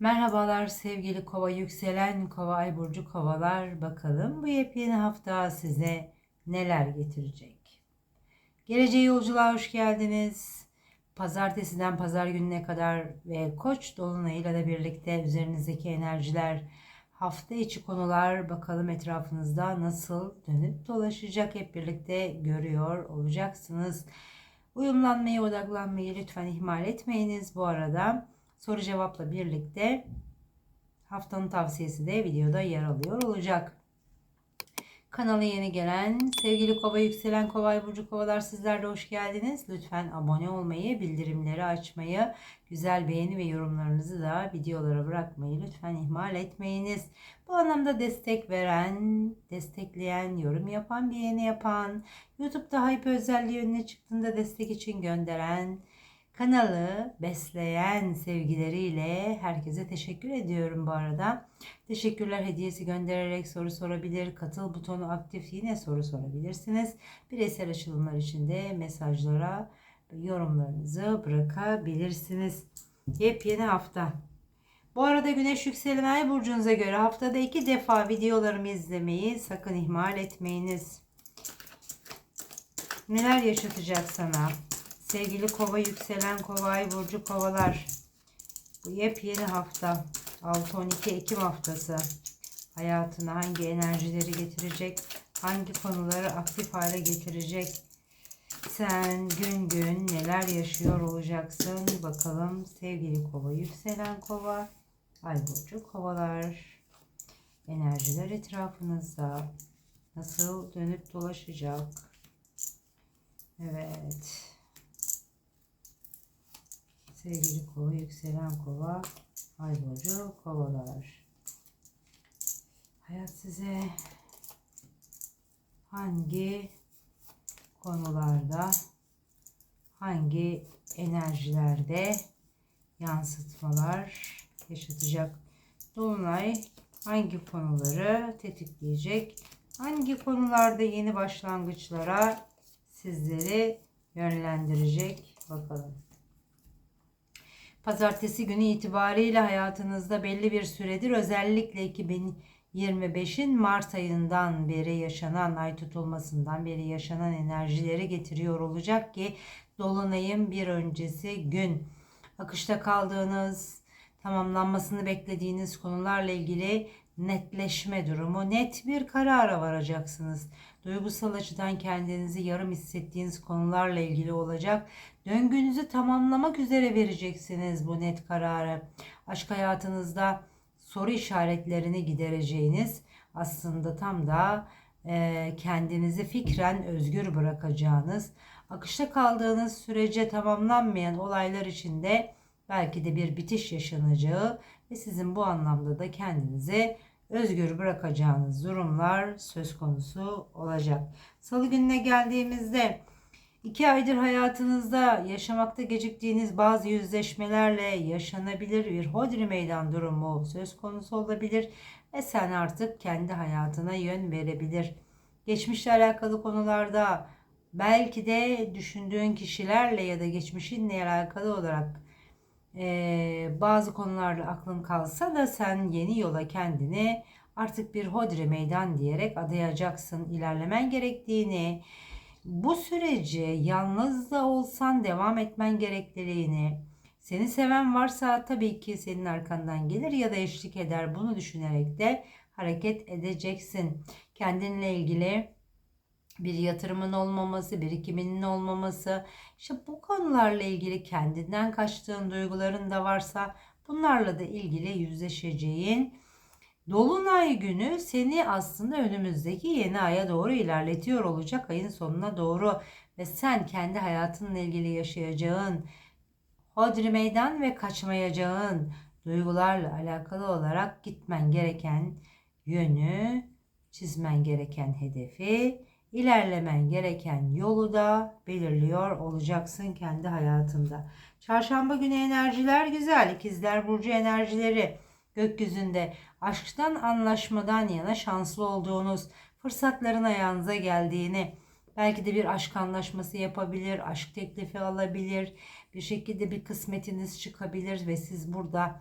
Merhabalar sevgili kova yükselen kova ay burcu kovalar bakalım bu yepyeni hafta size neler getirecek. Geleceğe yolculuğa hoş geldiniz. Pazartesiden pazar gününe kadar ve koç dolunayıyla da birlikte üzerinizdeki enerjiler hafta içi konular bakalım etrafınızda nasıl dönüp dolaşacak hep birlikte görüyor olacaksınız. Uyumlanmayı, odaklanmayı lütfen ihmal etmeyiniz. Bu arada soru cevapla birlikte haftanın tavsiyesi de videoda yer alıyor olacak. Kanala yeni gelen sevgili kova yükselen kova burcu kovalar sizler de hoş geldiniz. Lütfen abone olmayı, bildirimleri açmayı, güzel beğeni ve yorumlarınızı da videolara bırakmayı lütfen ihmal etmeyiniz. Bu anlamda destek veren, destekleyen, yorum yapan, beğeni yapan, YouTube'da hype özelliği önüne çıktığında destek için gönderen, kanalı besleyen sevgileriyle herkese teşekkür ediyorum bu arada. Teşekkürler hediyesi göndererek soru sorabilir. Katıl butonu aktif yine soru sorabilirsiniz. Bireysel açılımlar için de mesajlara yorumlarınızı bırakabilirsiniz. Yepyeni hafta. Bu arada güneş yükselen ay burcunuza göre haftada iki defa videolarımı izlemeyi sakın ihmal etmeyiniz. Neler yaşatacak sana? Sevgili kova yükselen kova ay burcu kovalar. Bu yepyeni hafta 6-12 Ekim haftası hayatına hangi enerjileri getirecek? Hangi konuları aktif hale getirecek? Sen gün gün neler yaşıyor olacaksın? Bakalım sevgili kova yükselen kova ay burcu kovalar. Enerjiler etrafınızda nasıl dönüp dolaşacak? Evet. Sevgili kova, yükselen kova, ay burcu kovalar. Hayat size hangi konularda, hangi enerjilerde yansıtmalar yaşatacak? Dolunay hangi konuları tetikleyecek? Hangi konularda yeni başlangıçlara sizleri yönlendirecek? Bakalım. Pazartesi günü itibariyle hayatınızda belli bir süredir özellikle 2025'in Mart ayından beri yaşanan ay tutulmasından beri yaşanan enerjileri getiriyor olacak ki dolunayın bir öncesi gün. Akışta kaldığınız tamamlanmasını beklediğiniz konularla ilgili netleşme durumu net bir karara varacaksınız. Duygusal açıdan kendinizi yarım hissettiğiniz konularla ilgili olacak. Döngünüzü tamamlamak üzere vereceksiniz bu net kararı. Aşk hayatınızda soru işaretlerini gidereceğiniz aslında tam da e, kendinizi fikren özgür bırakacağınız, akışta kaldığınız sürece tamamlanmayan olaylar içinde belki de bir bitiş yaşanacağı ve sizin bu anlamda da kendinizi özgür bırakacağınız durumlar söz konusu olacak. Salı gününe geldiğimizde iki aydır hayatınızda yaşamakta geciktiğiniz bazı yüzleşmelerle yaşanabilir bir hodri meydan durumu söz konusu olabilir ve sen artık kendi hayatına yön verebilir. Geçmişle alakalı konularda belki de düşündüğün kişilerle ya da geçmişinle alakalı olarak e, bazı konularla aklın kalsa da sen yeni yola kendini artık bir hodri meydan diyerek adayacaksın. ilerlemen gerektiğini, bu süreci yalnız da olsan devam etmen gerektiğini, seni seven varsa tabii ki senin arkandan gelir ya da eşlik eder. Bunu düşünerek de hareket edeceksin. Kendinle ilgili bir yatırımın olmaması, birikiminin olmaması, işte bu konularla ilgili kendinden kaçtığın duyguların da varsa bunlarla da ilgili yüzleşeceğin Dolunay günü seni aslında önümüzdeki yeni aya doğru ilerletiyor olacak ayın sonuna doğru. Ve sen kendi hayatınla ilgili yaşayacağın hodri meydan ve kaçmayacağın duygularla alakalı olarak gitmen gereken yönü, çizmen gereken hedefi ilerlemen gereken yolu da belirliyor olacaksın kendi hayatında. Çarşamba günü enerjiler güzel. İkizler Burcu enerjileri gökyüzünde aşktan anlaşmadan yana şanslı olduğunuz fırsatların ayağınıza geldiğini belki de bir aşk anlaşması yapabilir, aşk teklifi alabilir, bir şekilde bir kısmetiniz çıkabilir ve siz burada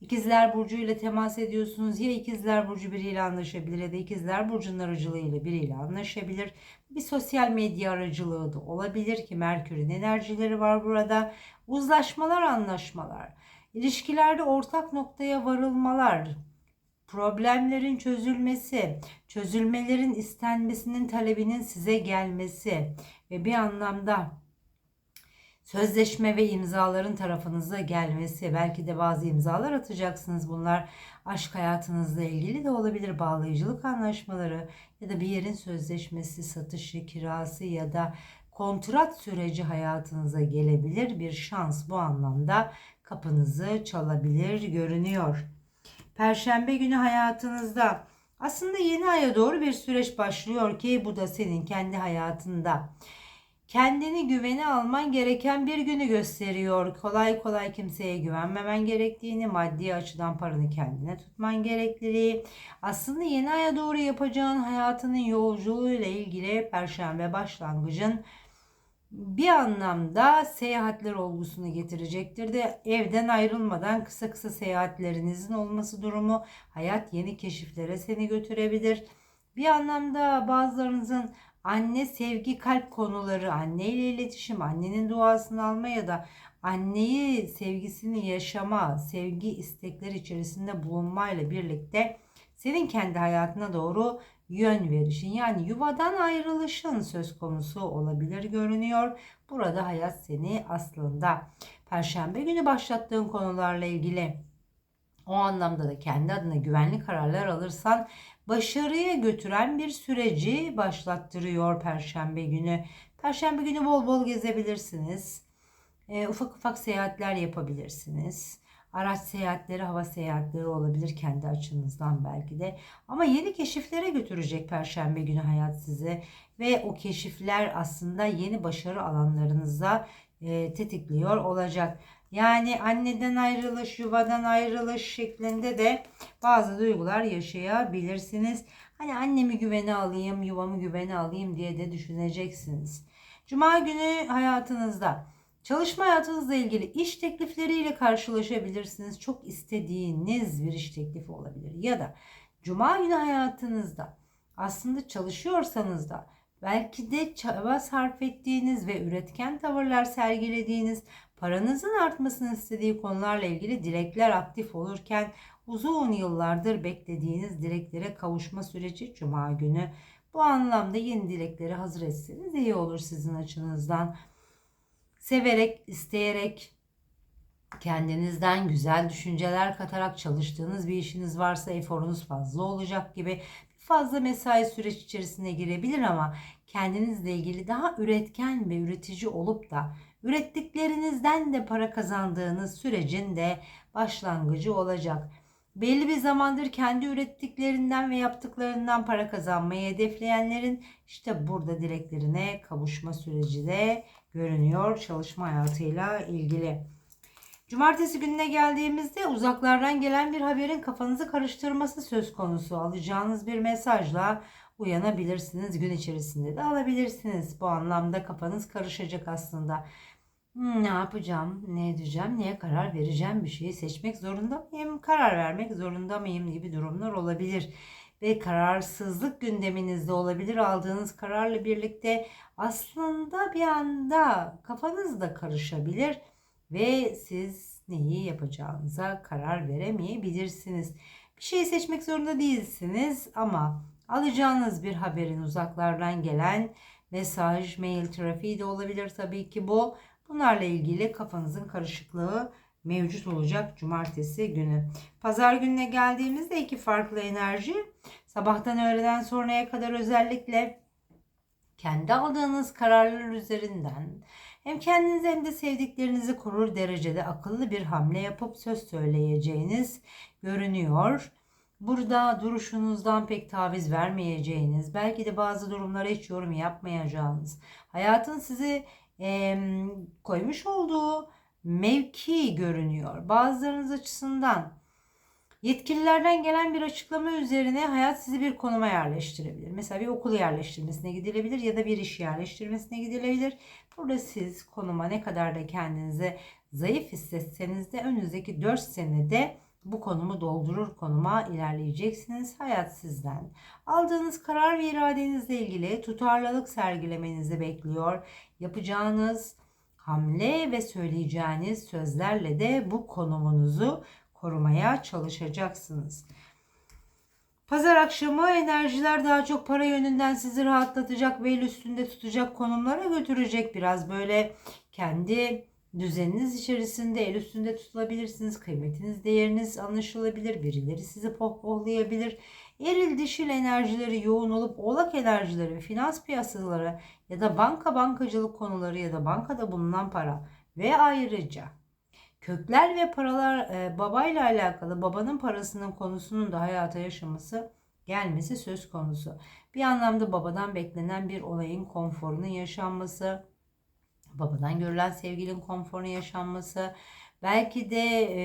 İkizler Burcu ile temas ediyorsunuz. Ya İkizler Burcu biriyle anlaşabilir ya da İkizler Burcu'nun aracılığıyla biriyle anlaşabilir. Bir sosyal medya aracılığı da olabilir ki Merkür'ün enerjileri var burada. Uzlaşmalar, anlaşmalar, ilişkilerde ortak noktaya varılmalar, problemlerin çözülmesi, çözülmelerin istenmesinin talebinin size gelmesi ve bir anlamda sözleşme ve imzaların tarafınıza gelmesi, belki de bazı imzalar atacaksınız. Bunlar aşk hayatınızla ilgili de olabilir. Bağlayıcılık anlaşmaları ya da bir yerin sözleşmesi, satışı, kirası ya da kontrat süreci hayatınıza gelebilir. Bir şans bu anlamda kapınızı çalabilir görünüyor. Perşembe günü hayatınızda aslında yeni aya doğru bir süreç başlıyor ki bu da senin kendi hayatında kendini güvene alman gereken bir günü gösteriyor. Kolay kolay kimseye güvenmemen gerektiğini, maddi açıdan paranı kendine tutman gerekliliği. Aslında yeni aya doğru yapacağın hayatının yolculuğuyla ilgili perşembe başlangıcın bir anlamda seyahatler olgusunu getirecektir de evden ayrılmadan kısa kısa seyahatlerinizin olması durumu hayat yeni keşiflere seni götürebilir. Bir anlamda bazılarınızın anne sevgi kalp konuları, anne ile iletişim, annenin duasını alma ya da anneyi sevgisini yaşama, sevgi istekleri içerisinde bulunmayla birlikte senin kendi hayatına doğru yön verişin yani yuvadan ayrılışın söz konusu olabilir görünüyor. Burada hayat seni aslında perşembe günü başlattığın konularla ilgili o anlamda da kendi adına güvenli kararlar alırsan başarıya götüren bir süreci başlattırıyor Perşembe günü. Perşembe günü bol bol gezebilirsiniz. E, ufak ufak seyahatler yapabilirsiniz. Araç seyahatleri, hava seyahatleri olabilir kendi açınızdan belki de. Ama yeni keşiflere götürecek Perşembe günü hayat sizi. Ve o keşifler aslında yeni başarı alanlarınıza e, tetikliyor olacak. Yani anneden ayrılış, yuvadan ayrılış şeklinde de bazı duygular yaşayabilirsiniz. Hani annemi güvene alayım, yuvamı güvene alayım diye de düşüneceksiniz. Cuma günü hayatınızda çalışma hayatınızla ilgili iş teklifleriyle karşılaşabilirsiniz. Çok istediğiniz bir iş teklifi olabilir. Ya da cuma günü hayatınızda aslında çalışıyorsanız da belki de çaba sarf ettiğiniz ve üretken tavırlar sergilediğiniz paranızın artmasını istediği konularla ilgili dilekler aktif olurken uzun yıllardır beklediğiniz dileklere kavuşma süreci cuma günü. Bu anlamda yeni dilekleri hazır etseniz iyi olur sizin açınızdan. Severek, isteyerek, kendinizden güzel düşünceler katarak çalıştığınız bir işiniz varsa eforunuz fazla olacak gibi fazla mesai süreç içerisine girebilir ama kendinizle ilgili daha üretken ve üretici olup da ürettiklerinizden de para kazandığınız sürecin de başlangıcı olacak. Belli bir zamandır kendi ürettiklerinden ve yaptıklarından para kazanmayı hedefleyenlerin işte burada dileklerine kavuşma süreci de görünüyor çalışma hayatıyla ilgili. Cumartesi gününe geldiğimizde uzaklardan gelen bir haberin kafanızı karıştırması söz konusu. Alacağınız bir mesajla uyanabilirsiniz. Gün içerisinde de alabilirsiniz. Bu anlamda kafanız karışacak aslında. Hmm, ne yapacağım, ne edeceğim, neye karar vereceğim bir şeyi seçmek zorunda mıyım, karar vermek zorunda mıyım gibi durumlar olabilir. Ve kararsızlık gündeminizde olabilir. Aldığınız kararla birlikte aslında bir anda kafanız da karışabilir ve siz neyi yapacağınıza karar veremeyebilirsiniz. Bir şeyi seçmek zorunda değilsiniz ama alacağınız bir haberin uzaklardan gelen mesaj, mail trafiği de olabilir tabii ki bu. Bunlarla ilgili kafanızın karışıklığı mevcut olacak cumartesi günü. Pazar gününe geldiğimizde iki farklı enerji. Sabahtan öğleden sonraya kadar özellikle kendi aldığınız kararlar üzerinden hem kendinizi hem de sevdiklerinizi korur derecede akıllı bir hamle yapıp söz söyleyeceğiniz görünüyor. Burada duruşunuzdan pek taviz vermeyeceğiniz, belki de bazı durumlara hiç yorum yapmayacağınız, hayatın sizi e, koymuş olduğu mevki görünüyor. Bazılarınız açısından yetkililerden gelen bir açıklama üzerine hayat sizi bir konuma yerleştirebilir. Mesela bir okul yerleştirmesine gidilebilir ya da bir iş yerleştirmesine gidilebilir. Burada siz konuma ne kadar da kendinizi zayıf hissetseniz de önünüzdeki 4 senede bu konumu doldurur konuma ilerleyeceksiniz. Hayat sizden. Aldığınız karar ve iradenizle ilgili tutarlılık sergilemenizi bekliyor. Yapacağınız hamle ve söyleyeceğiniz sözlerle de bu konumunuzu korumaya çalışacaksınız. Pazar akşamı enerjiler daha çok para yönünden sizi rahatlatacak ve el üstünde tutacak konumlara götürecek. Biraz böyle kendi düzeniniz içerisinde el üstünde tutulabilirsiniz. Kıymetiniz, değeriniz anlaşılabilir. Birileri sizi pohpohlayabilir. Eril dişil enerjileri yoğun olup oğlak enerjileri ve finans piyasaları ya da banka bankacılık konuları ya da bankada bulunan para ve ayrıca kökler ve paralar e, babayla alakalı babanın parasının konusunun da hayata yaşaması gelmesi söz konusu. Bir anlamda babadan beklenen bir olayın konforunun yaşanması, babadan görülen sevginin konforunun yaşanması, belki de e,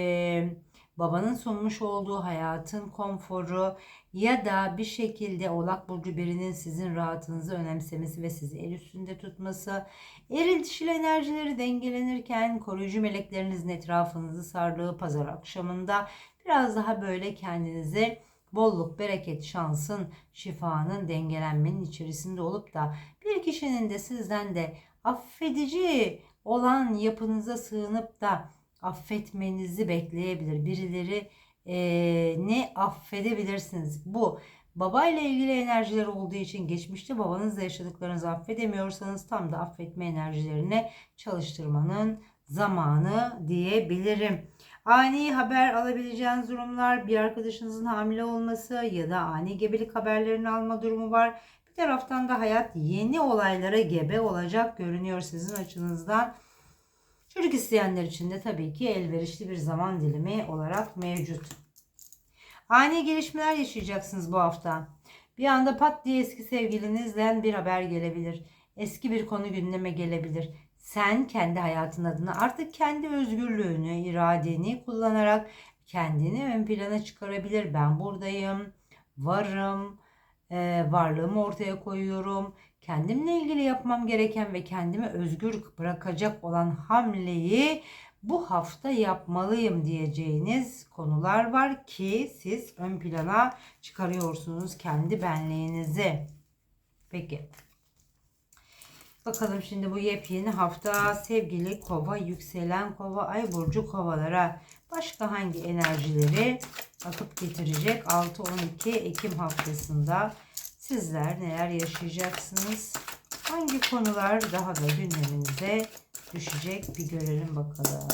babanın sunmuş olduğu hayatın konforu ya da bir şekilde Oğlak Burcu birinin sizin rahatınızı önemsemesi ve sizi el üstünde tutması, eril dişil enerjileri dengelenirken koruyucu meleklerinizin etrafınızı sardığı pazar akşamında biraz daha böyle kendinizi bolluk, bereket, şansın, şifanın dengelenmenin içerisinde olup da bir kişinin de sizden de affedici olan yapınıza sığınıp da affetmenizi bekleyebilir. Birileri e, ne affedebilirsiniz? Bu babayla ilgili enerjiler olduğu için geçmişte babanızla yaşadıklarınızı affedemiyorsanız tam da affetme enerjilerine çalıştırmanın zamanı diyebilirim. Ani haber alabileceğiniz durumlar, bir arkadaşınızın hamile olması ya da ani gebelik haberlerini alma durumu var. Bir taraftan da hayat yeni olaylara gebe olacak görünüyor sizin açınızdan. Çocuk isteyenler için de tabii ki elverişli bir zaman dilimi olarak mevcut. Ani gelişmeler yaşayacaksınız bu hafta. Bir anda pat diye eski sevgilinizden bir haber gelebilir. Eski bir konu gündeme gelebilir. Sen kendi hayatın adına artık kendi özgürlüğünü, iradeni kullanarak kendini ön plana çıkarabilir. Ben buradayım, varım, varlığımı ortaya koyuyorum. Kendimle ilgili yapmam gereken ve kendimi özgür bırakacak olan hamleyi bu hafta yapmalıyım diyeceğiniz konular var ki siz ön plana çıkarıyorsunuz kendi benliğinizi. Peki. Bakalım şimdi bu yepyeni hafta sevgili kova, yükselen kova, ay burcu kovalara başka hangi enerjileri akıp getirecek 6-12 Ekim haftasında sizler neler yaşayacaksınız? Hangi konular daha da gündeminize düşecek bir görelim bakalım.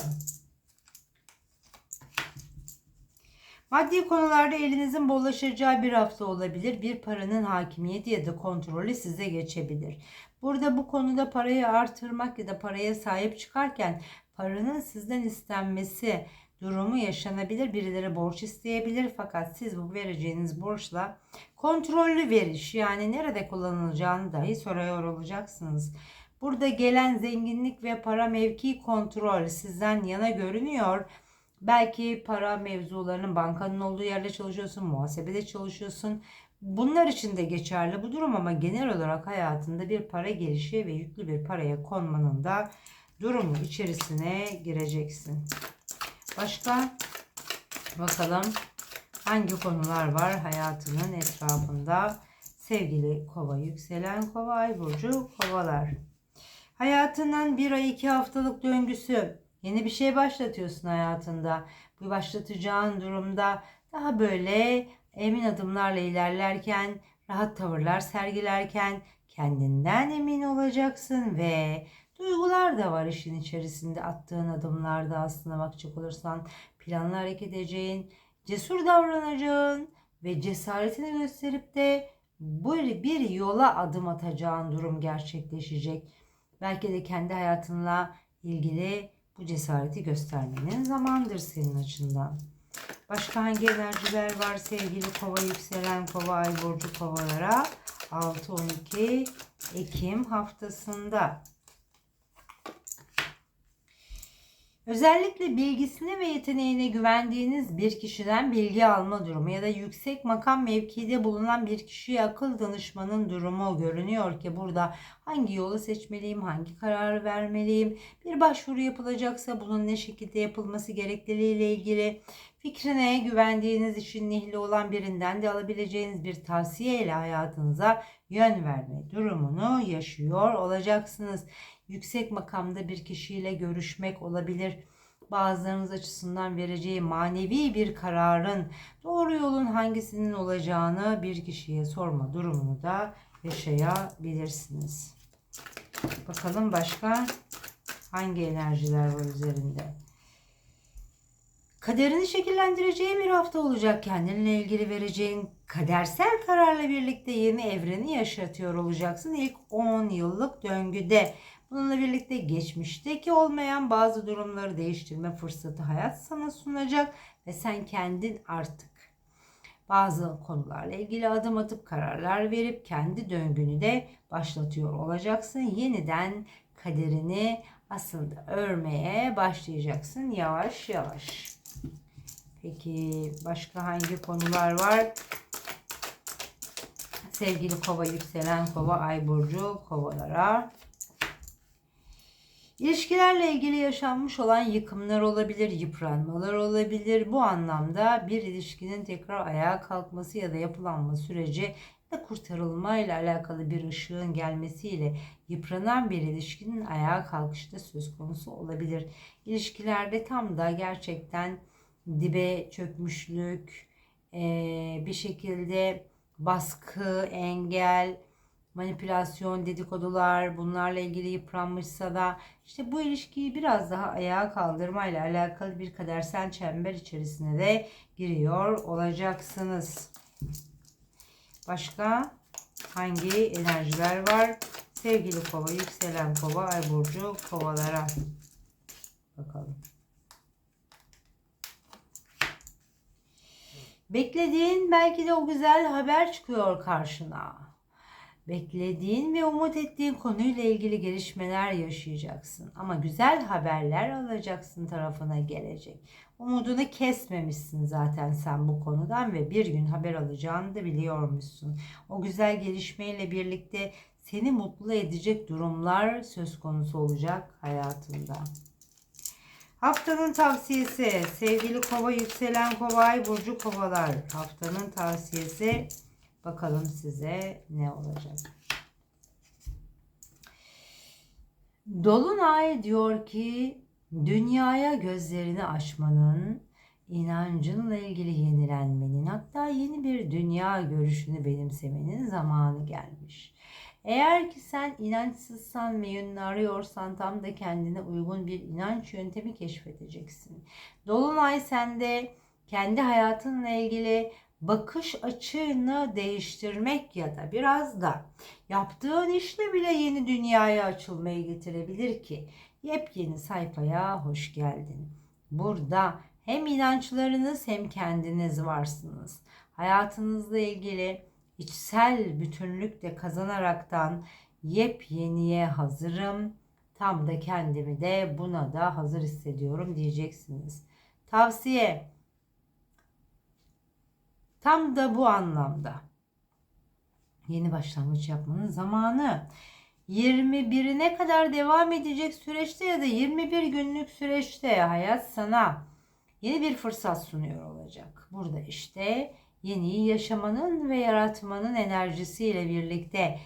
Maddi konularda elinizin bollaşacağı bir hafta olabilir. Bir paranın hakimiyeti ya da kontrolü size geçebilir. Burada bu konuda parayı artırmak ya da paraya sahip çıkarken paranın sizden istenmesi durumu yaşanabilir. Birileri borç isteyebilir fakat siz bu vereceğiniz borçla kontrollü veriş yani nerede kullanılacağını dahi soruyor olacaksınız. Burada gelen zenginlik ve para mevki kontrol sizden yana görünüyor. Belki para mevzularının bankanın olduğu yerde çalışıyorsun, muhasebede çalışıyorsun. Bunlar için de geçerli bu durum ama genel olarak hayatında bir para gelişi ve yüklü bir paraya konmanın da durumu içerisine gireceksin. Başka bakalım hangi konular var hayatının etrafında sevgili kova yükselen kova ay burcu kovalar. Hayatının bir ay iki haftalık döngüsü yeni bir şey başlatıyorsun hayatında. Bu başlatacağın durumda daha böyle emin adımlarla ilerlerken, rahat tavırlar sergilerken kendinden emin olacaksın ve duygular da var işin içerisinde attığın adımlarda aslında bakacak olursan planlı hareket edeceğin, cesur davranacağın ve cesaretini gösterip de böyle bir yola adım atacağın durum gerçekleşecek. Belki de kendi hayatınla ilgili bu cesareti göstermenin zamandır senin açından. Başka hangi enerjiler var sevgili kova yükselen kova ay burcu kovalara 6-12 Ekim haftasında. Özellikle bilgisine ve yeteneğine güvendiğiniz bir kişiden bilgi alma durumu ya da yüksek makam mevkide bulunan bir kişiye akıl danışmanın durumu görünüyor ki burada hangi yolu seçmeliyim, hangi kararı vermeliyim, bir başvuru yapılacaksa bunun ne şekilde yapılması gerekliliği ile ilgili fikrine güvendiğiniz için nihli olan birinden de alabileceğiniz bir tavsiye ile hayatınıza yön verme durumunu yaşıyor olacaksınız yüksek makamda bir kişiyle görüşmek olabilir. Bazılarınız açısından vereceği manevi bir kararın doğru yolun hangisinin olacağını bir kişiye sorma durumunu da yaşayabilirsiniz. Bakalım başka hangi enerjiler var üzerinde? Kaderini şekillendireceği bir hafta olacak. Kendinle ilgili vereceğin kadersel kararla birlikte yeni evreni yaşatıyor olacaksın. İlk 10 yıllık döngüde Bununla birlikte geçmişteki olmayan bazı durumları değiştirme fırsatı hayat sana sunacak ve sen kendin artık bazı konularla ilgili adım atıp kararlar verip kendi döngünü de başlatıyor olacaksın. Yeniden kaderini aslında örmeye başlayacaksın yavaş yavaş. Peki başka hangi konular var? Sevgili kova, yükselen kova, ay burcu kovalara İlişkilerle ilgili yaşanmış olan yıkımlar olabilir, yıpranmalar olabilir. Bu anlamda bir ilişkinin tekrar ayağa kalkması ya da yapılanma süreci ya kurtarılma ile alakalı bir ışığın gelmesiyle yıpranan bir ilişkinin ayağa kalkışı da söz konusu olabilir. İlişkilerde tam da gerçekten dibe çökmüşlük, bir şekilde baskı, engel, manipülasyon, dedikodular bunlarla ilgili yıpranmışsa da işte bu ilişkiyi biraz daha ayağa kaldırmayla alakalı bir kadersel çember içerisine de giriyor olacaksınız. Başka hangi enerjiler var? Sevgili kova, yükselen kova, ay burcu kovalara. Bakalım. Beklediğin belki de o güzel haber çıkıyor karşına beklediğin ve umut ettiğin konuyla ilgili gelişmeler yaşayacaksın. Ama güzel haberler alacaksın tarafına gelecek. Umudunu kesmemişsin zaten sen bu konudan ve bir gün haber alacağını da biliyormuşsun. O güzel gelişmeyle birlikte seni mutlu edecek durumlar söz konusu olacak hayatında. Haftanın tavsiyesi sevgili kova yükselen kova ay burcu kovalar. Haftanın tavsiyesi Bakalım size ne olacak. Dolunay diyor ki dünyaya gözlerini açmanın, inancınla ilgili yenilenmenin, hatta yeni bir dünya görüşünü benimsemenin zamanı gelmiş. Eğer ki sen inançsızsan ve yönünü arıyorsan tam da kendine uygun bir inanç yöntemi keşfedeceksin. Dolunay sende kendi hayatınla ilgili bakış açını değiştirmek ya da biraz da yaptığın işle bile yeni dünyaya açılmayı getirebilir ki yepyeni sayfaya hoş geldin. Burada hem inançlarınız hem kendiniz varsınız. Hayatınızla ilgili içsel bütünlük de kazanaraktan yepyeniye hazırım. Tam da kendimi de buna da hazır hissediyorum diyeceksiniz. Tavsiye Tam da bu anlamda. Yeni başlangıç yapmanın zamanı. 21'ine kadar devam edecek süreçte ya da 21 günlük süreçte hayat sana yeni bir fırsat sunuyor olacak. Burada işte yeniyi yaşamanın ve yaratmanın enerjisiyle birlikte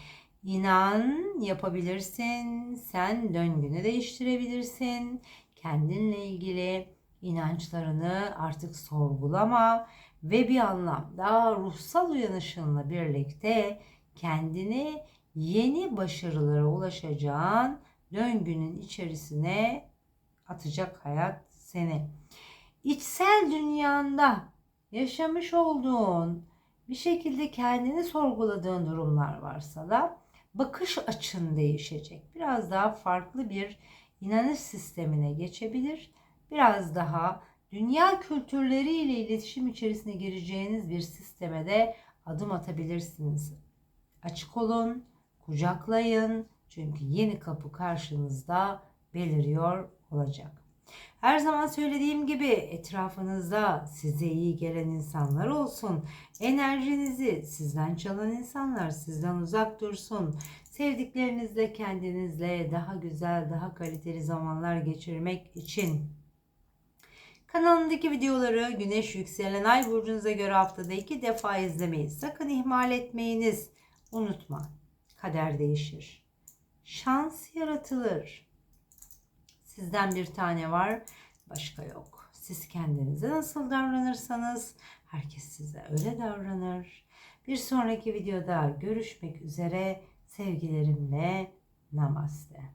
inan yapabilirsin. Sen döngünü değiştirebilirsin. Kendinle ilgili inançlarını artık sorgulama ve bir anlamda ruhsal uyanışınla birlikte kendini yeni başarılara ulaşacağın döngünün içerisine atacak hayat seni. İçsel dünyanda yaşamış olduğun bir şekilde kendini sorguladığın durumlar varsa da bakış açın değişecek. Biraz daha farklı bir inanış sistemine geçebilir. Biraz daha dünya kültürleriyle iletişim içerisine gireceğiniz bir sisteme de adım atabilirsiniz. Açık olun, kucaklayın çünkü yeni kapı karşınızda beliriyor olacak. Her zaman söylediğim gibi etrafınızda size iyi gelen insanlar olsun. Enerjinizi sizden çalan insanlar sizden uzak dursun. Sevdiklerinizle, kendinizle daha güzel, daha kaliteli zamanlar geçirmek için Kanalımdaki videoları güneş yükselen ay burcunuza göre haftada iki defa izlemeyi sakın ihmal etmeyiniz. Unutma, kader değişir. Şans yaratılır. Sizden bir tane var, başka yok. Siz kendinize nasıl davranırsanız herkes size öyle davranır. Bir sonraki videoda görüşmek üzere. Sevgilerimle namaste.